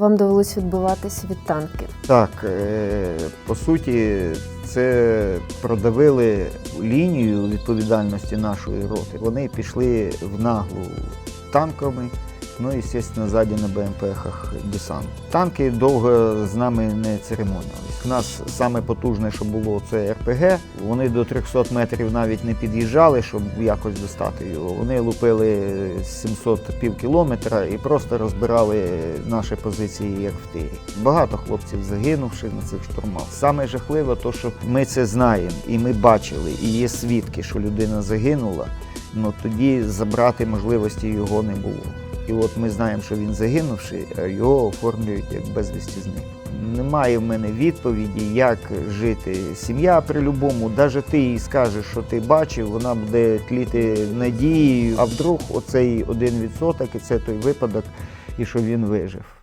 Вам довелось відбиватися від танків. Так, е, по суті, це продавили лінію відповідальності нашої роти. Вони пішли в наглу танками. Ну і, звісно, ззаді на БМПхах десант. Танки довго з нами не церемонились. У нас саме потужне, що було, це РПГ. Вони до 300 метрів навіть не під'їжджали, щоб якось достати його. Вони лупили 700 пів кілометра і просто розбирали наші позиції, як в тирі. Багато хлопців загинувши на цих штурмах. Саме жахливе, то що ми це знаємо, і ми бачили, і є свідки, що людина загинула. Ну тоді забрати можливості його не було. І от ми знаємо, що він загинувши, його оформлюють як безвісті зник. Немає в мене відповіді, як жити сім'я при любому. Навіть ти їй скажеш, що ти бачив, вона буде тліти надією. А вдруг оцей один відсоток, і це той випадок, і що він вижив.